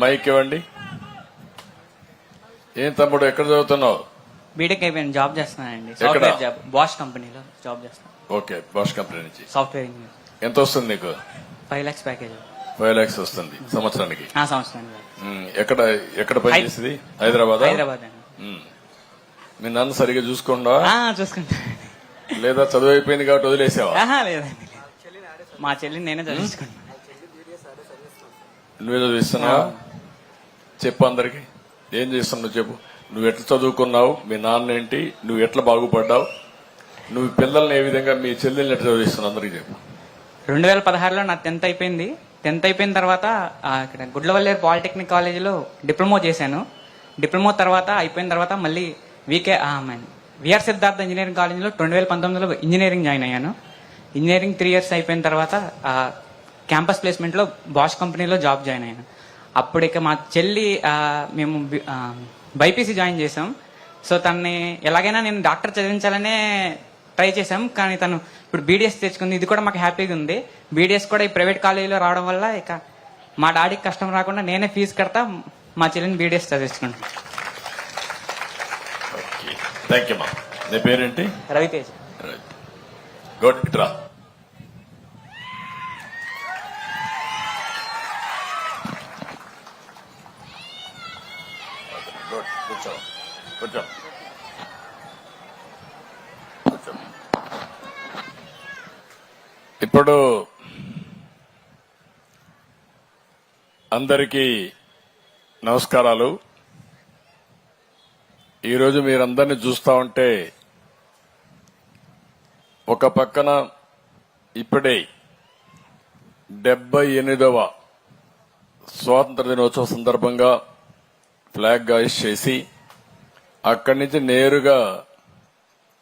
Mic ఇవ్వండి. ఏం తమ్ముడు ఎక్కడ చదువుతున్నావు? బీటెక్ అయిపోయిన జాబ్ చేస్తున్నానండి? సాఫ్ట్వేర్ జాబ్ బాష్ కంపెనీలో జాబ్ చేస్తాను ఓకే బాష్ కంపెనీ నుంచి. Software engineer. ఎంత వస్తుంది నీకు? Five lakhs package. Five lakhs వస్తుంది సంవత్సరానికి. ఆ సంవత్సరానికి. ఎక్కడ ఎక్కడ పనిచేసింది హైదరాబాద్? హైదరాబాద్ అండి. మీ నాన్న సరిగా చూసుకోండా? ఆ, చూసుకుంటా. లేదా చదువు అయిపోయింది కాబట్టి వదిలేసావా? లేదండి మా చెల్లిని నేనే చదివించుకుంటాను నువ్వే చదివిస్తున్నావా? చెప్పు అందరికి. ఏం చేస్తున్నావు చెప్పు. నువ్వు ఎట్లా చదువుకున్నావు? మీ నాన్న ఏంటి నువ్వు ఎట్లా బాగుపడ్డావు? నువ్వు పిల్లల్ని ఏ విధంగా మీ చెల్లెల్ని ఎట్లా చదివిస్తున్నావు అందరికి చెప్పు. రెండు వేల పదహారులో నా టెన్త్ అయిపోయింది. టెన్త్ అయిపోయిన తర్వాత ఇక్కడ గుడ్లవల్లేరు పాలిటెక్నిక్ కాలేజీలో డిప్లొమా చేశాను. డిప్లొమా తర్వాత అయిపోయిన తర్వాత మళ్ళీ వీకే విఆర్ సిద్ధార్థ ఇంజనీరింగ్ కాలేజీలో రెండు వేల పంతొమ్మిదిలో ఇంజనీరింగ్ జాయిన్ అయ్యాను. ఇంజనీరింగ్ త్రీ ఇయర్స్ అయిపోయిన తర్వాత క్యాంపస్ ప్లేస్మెంట్లో బాష్ కంపెనీలో జాబ్ జాయిన్ అయ్యాను. అప్పుడు ఇక మా చెల్లి ఆ, మేము బైపీసీ జాయిన్ చేసాం సో తనని ఎలాగైనా నేను డాక్టర్ చదివించాలనే ట్రై చేసాం కానీ తను ఇప్పుడు బీడీఎస్ తెచ్చుకుంది. ఇది కూడా మాకు హ్యాపీగా ఉంది. బీడీఎస్ కూడా ఈ ప్రైవేట్ కాలేజీలో రావడం వల్ల ఇక మా డాడీకి కష్టం రాకుండా నేనే ఫీజు కడతా మా చెల్లిని బీడీఎస్ చదివించుకుంటాను థ్యాంక్ యూ మా నీ పేరేంటి? రవితేజ్. గుడ్ ఇట్రా గుడ్ కూర్చో కూర్చో కూర్చో. ఇప్పుడు అందరికీ నమస్కారాలు. ఈరోజు మీరందరినీ చూస్తా ఉంటే ఒక పక్కన ఇప్పుడే డెబ్బై ఎనిమిదవ స్వాతంత్ర దినోత్సవ సందర్భంగా ఫ్లాగ్ గాయిస్ చేసి అక్కడి నుంచి నేరుగా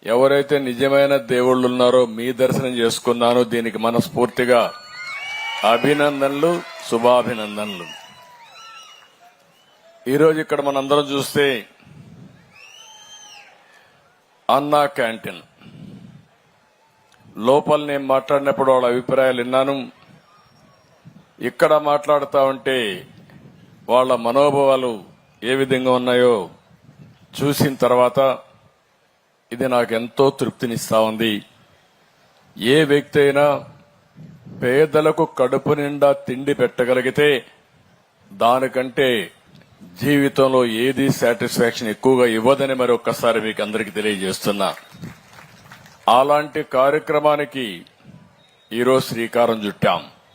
ఎవరైతే నిజమైన దేవుళ్ళు ఉన్నారో మీ దర్శనం చేసుకున్నానో. దీనికి మనస్ఫూర్తిగా అభినందనలు శుభాభినందనలు. ఈరోజు ఇక్కడ మనందరం చూస్తే అన్నా క్యాంటీన్. లోపల నేను మాట్లాడినప్పుడు వాళ్ళ అభిప్రాయాలు విన్నాను. ఇక్కడ మాట్లాడుతూ ఉంటే వాళ్ళ మనోభావాలు ఏ విధంగా ఉన్నాయో చూసిన తర్వాత ఇది నాకు ఎంతో తృప్తినిస్తా ఉంది. ఏ వ్యక్తి అయినా పేదలకు కడుపు నిండా తిండి పెట్టగలిగితే దానికంటే జీవితంలో ఏది సాటిస్ఫాక్షన్ ఎక్కువగా ఇవ్వదని మరి ఒక్కసారి మీకు అందరికి తెలియజేస్తున్నా. అలాంటి కార్యక్రమానికి ఈరోజు శ్రీకారం చుట్టాం.